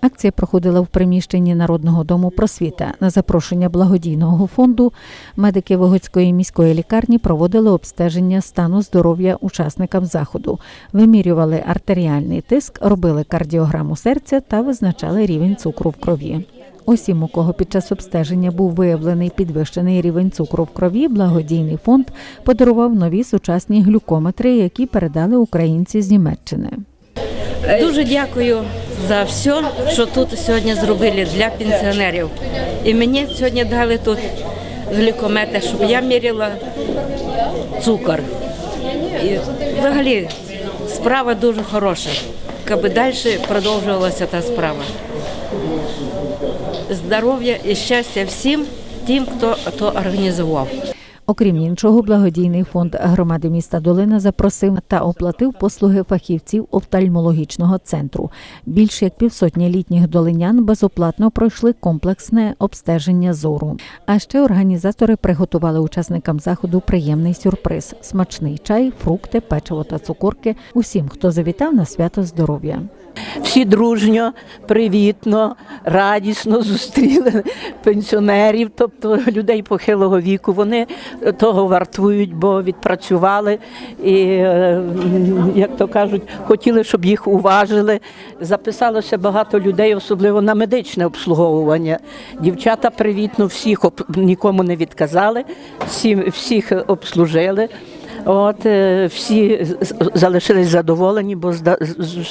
Акція проходила в приміщенні Народного дому просвіта. На запрошення благодійного фонду медики Вигодської міської лікарні проводили обстеження стану здоров'я учасникам заходу, вимірювали артеріальний тиск, робили кардіограму серця та визначали рівень цукру в крові. Усім, у кого під час обстеження був виявлений підвищений рівень цукру в крові, благодійний фонд подарував нові сучасні глюкометри, які передали українці з Німеччини. Дуже дякую за все, що тут сьогодні зробили для пенсіонерів. І мені сьогодні дали тут глікометр, щоб я міряла цукор. І взагалі справа дуже хороша, аби далі продовжувалася та справа. Здоров'я і щастя всім тим, хто то організував. Окрім іншого, благодійний фонд громади міста Долина запросив та оплатив послуги фахівців офтальмологічного центру. Більше як півсотні літніх долинян безоплатно пройшли комплексне обстеження зору. А ще організатори приготували учасникам заходу приємний сюрприз: смачний чай, фрукти, печиво та цукорки усім, хто завітав на свято здоров'я. всі дружньо, привітно, радісно зустріли пенсіонерів, тобто людей похилого віку. Вони того вартують, бо відпрацювали і, е, як то кажуть, хотіли, щоб їх уважили. Записалося багато людей, особливо на медичне обслуговування. Дівчата привітно всіх нікому не відказали, всіх обслужили. От е, всі залишились задоволені, бо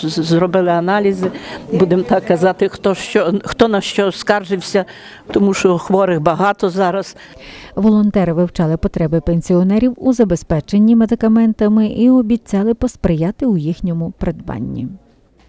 зробили аналізи. Будемо так казати, хто що хто на що скаржився, тому що хворих багато зараз. Волонтери вивчали потреби пенсіонерів у забезпеченні медикаментами і обіцяли посприяти у їхньому придбанні.